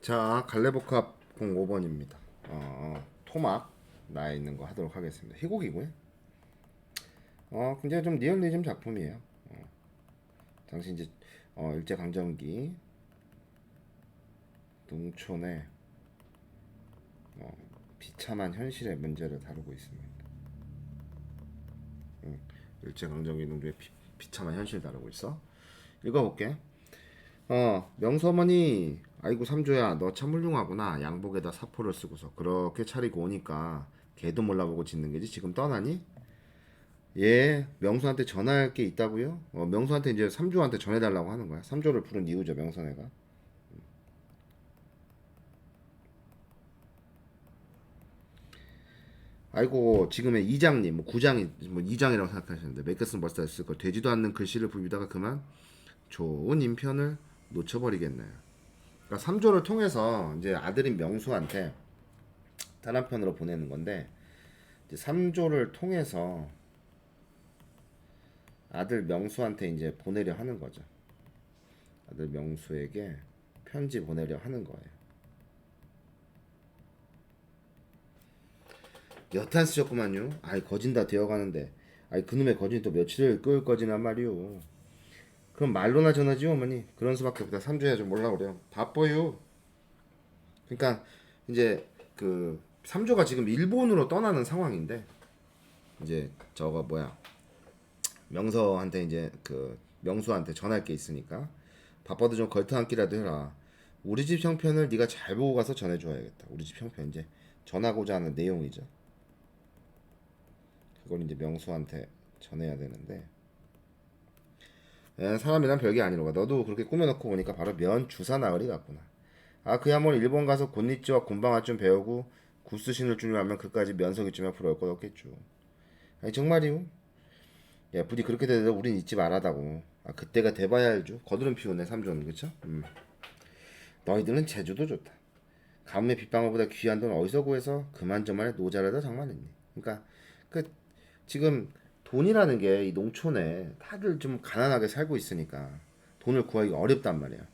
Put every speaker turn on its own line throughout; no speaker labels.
자, 갈래복합 05번입니다. 어, 토막 나 있는 거 하도록 하겠습니다. 희곡이고요. 어, 굉장히 좀 리얼리즘 작품이에요. 어, 당시 이제 어, 일제 강점기 농촌의 어, 비참한 현실의 문제를 다루고 있습니다. 음, 일제 강점기 농촌의 비, 비참한 현실 다루고 있어. 읽어볼게. 어, 명서머니, 아이고 삼조야, 너 참 훌륭하구나. 양복에다 사포를 쓰고서 그렇게 차리고 오니까 걔도 몰라보고 짓는 게지. 지금 떠나니? 예, 명수한테 전화할 게 있다고요? 어, 명수한테 이제 삼조한테 전해달라고 하는 거야. 삼조를 부른 이유죠, 명선애가. 아이고 지금의 이장님, 뭐 구장이 뭐 이장이라고 생각하시는데 쓰면 벌써 했을 걸. 되지도 않는 글씨를 부비다가 그만 좋은 인편을 놓쳐버리겠네요. 그러니까 3조를 통해서 이제 아들인 명수한테 단 한편으로 보내는 건데 이제 3조를 통해서 아들 명수한테 이제 보내려 하는 거죠. 아들 명수에게 편지 보내려 하는 거예요. 여탄 쓰셨구만요. 아이 거진 다 되어가는데, 아이 그놈의 거진 또 며칠을 끌 거지란 말이오. 그럼 말로나 전하지 어머니. 그런 수밖에 없다. 3주야 좀 몰라 그래요. 바빠요. 그러니까 이제 그 3조가 지금 일본으로 떠나는 상황인데 이제 저거 뭐야 명서한테 이제 그 명수한테 전할 게 있으니까 바빠도 좀 걸터 앉기라도 해라. 우리 집 형편을 네가 잘 보고 가서 전해줘야겠다. 우리 집 형편 이제 전하고자 하는 내용이죠. 그걸 이제 명수한테 전해야 되는데 에, 사람이란 별게 아니로가 너도 그렇게 꾸며놓고 보니까 바로 면 주사 나으리 같구나. 아 그야 뭐 일본 가서 곤니찌와 곤방아 좀 배우고 구스 신을 줄이면 그까지 면석이쯤 앞으로 올 것 없겠죠. 아니 정말이요? 야 부디 그렇게 되도 우린 잊지 말아다고. 아 그때가 돼봐야 알죠. 거드름 피우네 삼조는 그쵸? 음. 너희들은 제주도 좋다. 가뭄의 빗방울보다 귀한 돈 어디서 구해서 그만저만의 노자라다 장만했니? 그러니까 그 지금 돈이라는 게 이 농촌에 다들 좀 가난하게 살고 있으니까 돈을 구하기 어렵단 말이야.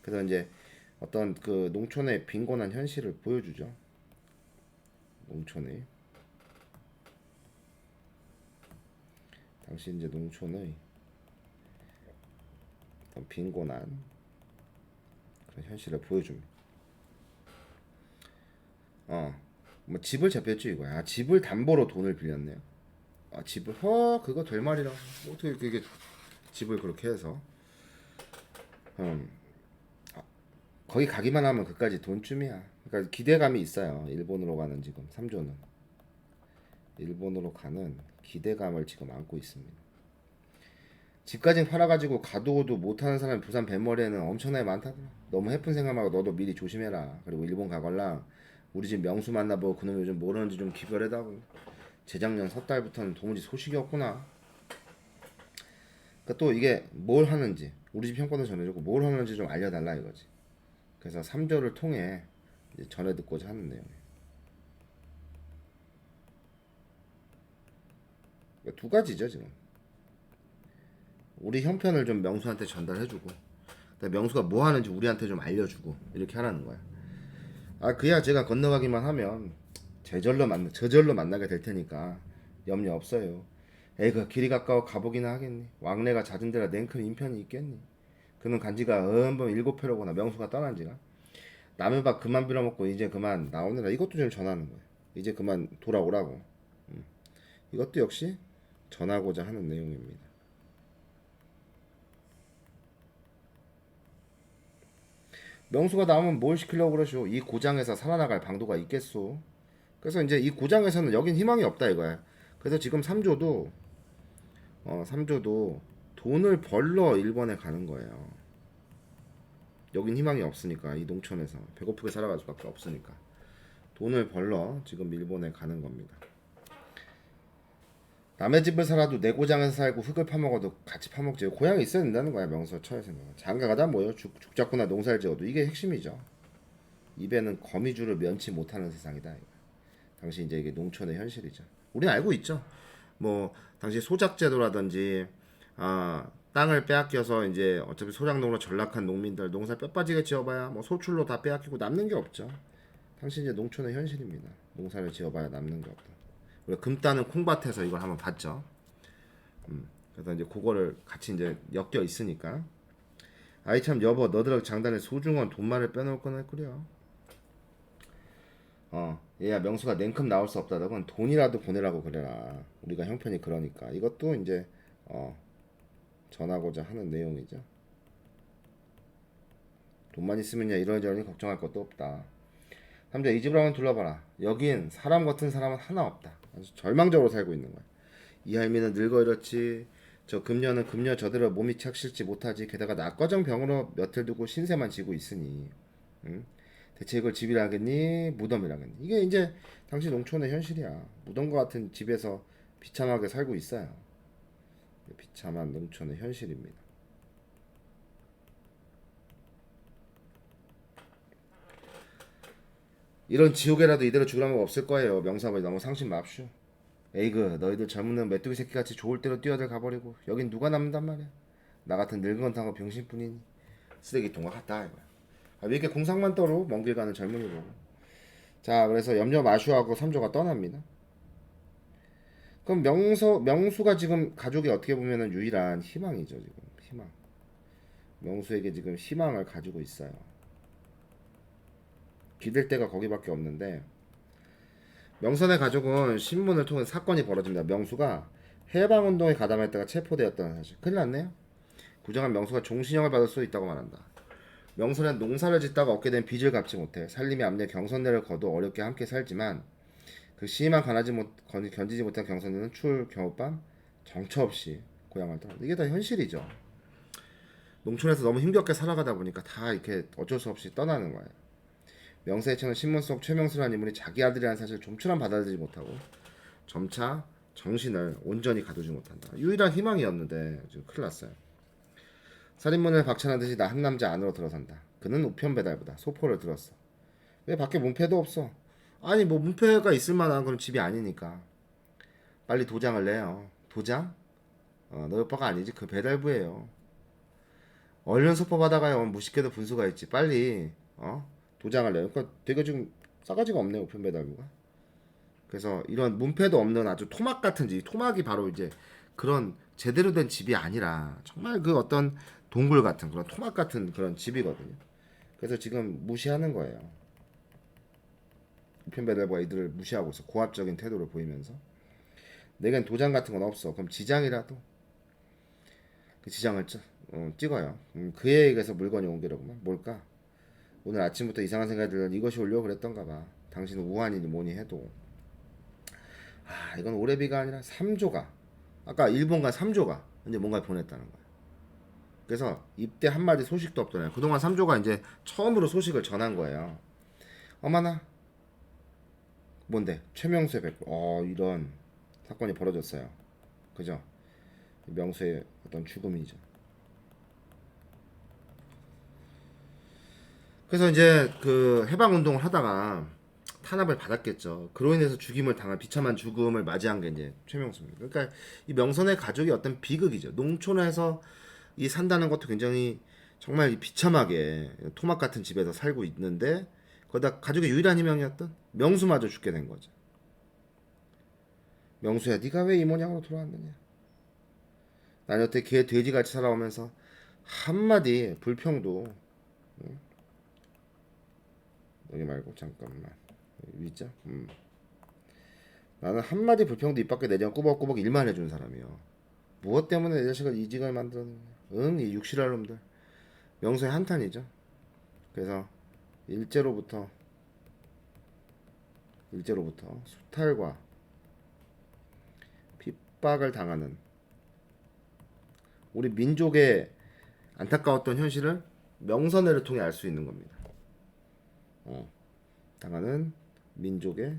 그래서 이제 어떤 그 농촌의 빈곤한 현실을 보여주죠. 농촌의 당시 이제 농촌의 빈곤한 그런 현실을 보여줍니다. 어, 뭐 집을 잡혔죠 이거야. 아, 집을 담보로 돈을 빌렸네요. 아 집을? 허 그거 될 말이라. 뭐 어떻게 그게 집을 그렇게 해서. 음. 아, 거기 가기만 하면 그까지 돈쯤이야. 그러니까 기대감이 있어요. 일본으로 가는 지금 3조는. 일본으로 가는 기대감을 지금 안고 있습니다. 집까지 팔아가지고 가도도 못하는 사람이 부산 뱃머리에는 엄청나게 많다더라. 너무 해픈 생각하고 너도 미리 조심해라. 그리고 일본 가걸랑 우리 집 명수 만나보고 그놈 요즘 뭐라는지 좀 기별해다고 재작년 섣달부터는 도무지 소식이 없구나. 그러니까 또 이게 뭘 하는지 우리 집 형권을 전해주고 뭘 하는지 좀 알려달라 이거지. 그래서 3조를 통해 전해 듣고자 하는 내용이에요. 그러니까 두 가지죠 지금. 우리 형편을 좀 명수한테 전달해주고 명수가 뭐 하는지 우리한테 좀 알려주고 이렇게 하라는 거야. 아 그야 제가 건너가기만 하면 제절로 만 저절로 만나게 될 테니까 염려 없어요. 에그 길이 가까워 가보기나 하겠니? 왕래가 잦은 데라 냉큼 인편이 있겠니? 그는 간지가 엄범 일곱 회로구나 명수가 떠난 지가 남의 밥 그만 빌어먹고 이제 그만 나오느라 이것도 좀 전하는 거예요. 이제 그만 돌아오라고. 음. 이것도 역시 전하고자 하는 내용입니다. 명수가 나오면 뭘 시키려고 그러시오? 이 고장에서 살아나갈 방도가 있겠소? 그래서 이제 이 고장에서는 여긴 희망이 없다 이거야. 그래서 지금 3조도 어 3조도 돈을 벌러 일본에 가는 거예요. 여긴 희망이 없으니까 이 농촌에서 배고프게 살아갈 수밖에 없으니까 돈을 벌러 지금 일본에 가는 겁니다. 남의 집을 살아도 내 고장에서 살고 흙을 파먹어도 같이 파먹지 고향이 있어야 된다는 거야 명서 처에서는 장가가다 뭐요 죽, 죽자꾸나 농사를 지어도 이게 핵심이죠 입에는 거미줄을 면치 못하는 세상이다. 당시 이제 이게 농촌의 현실이죠. 우리는 알고 있죠. 뭐 당시 소작 제도라든지 아 땅을 빼앗겨서 이제 어차피 소작농으로 전락한 농민들 농사 뼈 빠지게 지어봐야 뭐 소출로 다 빼앗기고 남는 게 없죠. 당시 이제 농촌의 현실입니다. 농사를 지어봐야 남는 게 없다. 우리가 금 따는 콩밭에서 이걸 한번 봤죠. 음, 그래서 이제 그거를 같이 이제 엮여 있으니까 아이 참 여보 너들 장단에 소중한 돈만을 빼놓을 거나 꾸려. 어 얘야 명수가 냉큼 나올 수 없다. 그건 돈이라도 보내라고 그래라. 우리가 형편이 그러니까 이것도 이제 어 전하고자 하는 내용이죠. 돈만 있으면 야 이러저러니 걱정할 것도 없다. 삼자 이 집을 한번 둘러봐라. 여긴 사람 같은 사람은 하나 없다. 아주 절망적으로 살고 있는 거야. 이 할미는 늙어 이렇지. 저 금녀는 금녀 저대로 몸이 착실지 못하지. 게다가 낙과정 병으로 몇을 두고 신세만 지고 있으니. 응? 대체 이걸 집이라겠니? 무덤이라겠니? 이게 이제 당시 농촌의 현실이야. 무덤과 같은 집에서 비참하게 살고 있어요. 비참한 농촌의 현실입니다. 이런 지옥에라도 이대로 죽으라면 없을 거예요. 명사버리 너무 상심 맙쇼. 에이그 너희들 젊은 메뚜기 새끼같이 좋을 대로 뛰어들 가버리고 여긴 누가 남는단 말이야. 나 같은 늙은 타고 병신뿐이니 쓰레기통과 같다 이거야. 아, 왜 이렇게 공상만 떠로 먼 길 가는 젊은이 보고. 자 그래서 염려 마슈하고 삼조가 떠납니다. 그럼 명서 명수가 지금 가족이 어떻게 보면은 유일한 희망이죠 지금 희망. 명수에게 지금 희망을 가지고 있어요. 기댈 데가 거기밖에 없는데 명선의 가족은 신문을 통해 사건이 벌어집니다. 명수가 해방운동에 가담했다가 체포되었다는 사실. 큰일 났네요. 구정한 명수가 종신형을 받을 수 있다고 말한다. 명선은 농사를 짓다가 얻게 된 빚을 갚지 못해 살림의 앞내 경선대를 거둬 어렵게 함께 살지만 그 시만 가나지 못, 건- 견디지 못한 경선대는 추울 겨울밤 정처 없이 고향을 떠나. 이게 다 현실이죠. 농촌에서 너무 힘겹게 살아가다 보니까 다 이렇게 어쩔 수 없이 떠나는 거예요. 명세의 청은 신문 속 최명수라는 인물이 자기 아들이라는 사실을 좀처럼 받아들이지 못하고 점차 정신을 온전히 가두지 못한다. 유일한 희망이었는데 지금 큰일 났어요. 살인문을 박찬한 듯이 나 한 남자 안으로 들어선다. 그는 우편 배달보다 소포를 들었어. 왜 밖에 문패도 없어? 아니 뭐 문패가 있을 만한 그런 집이 아니니까. 빨리 도장을 내요. 도장? 어, 너희 오빠가 아니지 그 배달부예요. 얼른 소포 받아가요. 무식해도 분수가 있지. 빨리 어 도장을 내요. 그러니까 되게 지금 싸가지가 없네요. 우편 배달부가. 그래서 이런 문패도 없는 아주 토막 같은 집, 토막이 바로 이제 그런 제대로 된 집이 아니라 정말 그 어떤 동굴 같은 그런 토막 같은 그런 집이거든요. 그래서 지금 무시하는 거예요. 우편 배달부가 이들을 무시하고 있어. 고압적인 태도를 보이면서 내겐 도장 같은 건 없어. 그럼 지장이라도 그 지장을 찍, 어, 찍어요. 음, 그에 의해서 물건이 온 게로구만. 뭘까? 오늘 아침부터 이상한 생각이 들면 이것이 올려 그랬던가 봐. 당신은 우한이니 뭐니 해도 아 이건 오래비가 아니라 3조가 아까 일본간 3조가 이제 뭔가 보냈다는 거야. 그래서 입대 한마디 소식도 없더래요. 그동안 3조가 이제 처음으로 소식을 전한 거예요. 어머나 뭔데 최명수의 백어 이런 사건이 벌어졌어요. 그죠? 명수의 어떤 죽음이죠. 그래서 이제 그 해방 운동을 하다가 탄압을 받았겠죠. 그로 인해서 죽임을 당한 비참한 죽음을 맞이한 게 이제 최명수입니다. 그러니까 이 명선의 가족이 어떤 비극이죠. 농촌에서 이 산다는 것도 굉장히 정말 이 비참하게 토막 같은 집에서 살고 있는데 거기다 가족의 유일한 희망이었던 명수마저 죽게 된 거죠. 명수야, 네가 왜 이 모양으로 돌아왔느냐? 난 여태 개 돼지같이 살아오면서 한마디 불평도 응? 여기 말고 잠깐만 여기? 음. 나는 한마디 불평도 입 밖에 않고 꾸벅꾸벅 일만 해주는 사람이요 무엇 때문에 내 자식을 이 직을 만들었느냐 응? 이 육실할 놈들 명수의 한탄이죠 그래서 일제로부터 일제로부터 수탈과 핍박을 당하는 우리 민족의 안타까웠던 현실을 명선회를 통해 알 수 있는 겁니다. 어, 당하는 민족의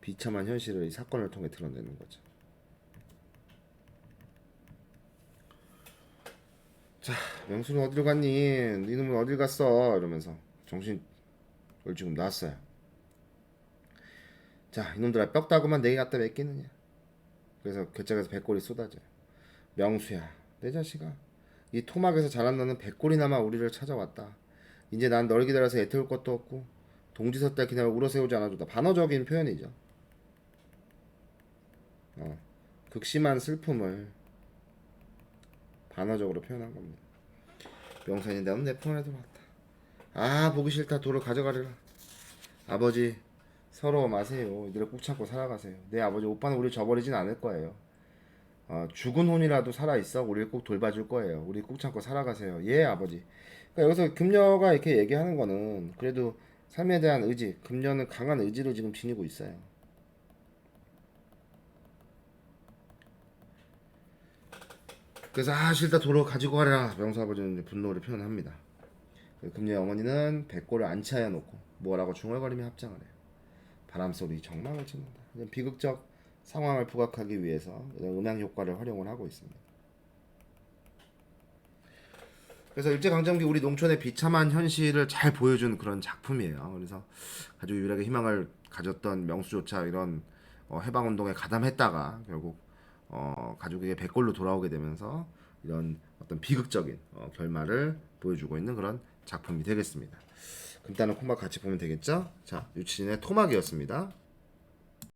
비참한 현실을 이 사건을 통해 드러내는 거죠. 자, 명수는 어디로 갔니? 네 놈은 어딜 갔어? 이러면서 정신 을 지금 놨어요. 자, 이놈들아 뼈 따고만 내게 갖다 맡기느냐? 그래서 괴짝에서 백골이 쏟아져요. 명수야, 내 자식아 이 토막에서 자란 너는 백골이나마 우리를 찾아왔다 이제 난 널 기다려서 애태울 것도 없고 동지서 때 그냥 울어세우지 않아도 반어적인 표현이죠 어, 극심한 슬픔을 반어적으로 표현한 겁니다 명산이 너는 내 품안에 들어왔다. 아 보기 싫다. 돌을 가져가리라 아버지 서러워 마세요. 이들을 꾹 참고 살아가세요. 내 아버지 오빠는 우리 저버리진 않을 거예요. 어, 죽은 혼이라도 살아 있어? 우리를 꼭 돌봐줄 거예요. 우리 꾹 참고 살아가세요. 예 아버지. 그러니까 여기서 금녀가 이렇게 얘기하는 거는 그래도 삶에 대한 의지 금녀는 강한 의지를 지금 지니고 있어요 그래서 아 싫다 도로 가지고 가라. 명수 아버지는 분노를 표현합니다. 그 금녀의 어머니는 백골을 안치하여 놓고 뭐라고 중얼거리며 합장을 해요. 바람 소리 정막을 치는다. 이런 비극적 상황을 부각하기 위해서 음향 효과를 활용을 하고 있습니다. 그래서 일제강점기 우리 농촌의 비참한 현실을 잘 보여준 그런 작품이에요. 그래서 가족 유일하게 희망을 가졌던 명수조차 이런 어, 해방운동에 가담했다가 결국 어, 가족에게 백골로 돌아오게 되면서 이런 어떤 비극적인 어, 결말을 보여주고 있는 그런 작품이 되겠습니다. 금단은 콩밥 같이 보면 되겠죠? 자, 유치진의 토막이었습니다.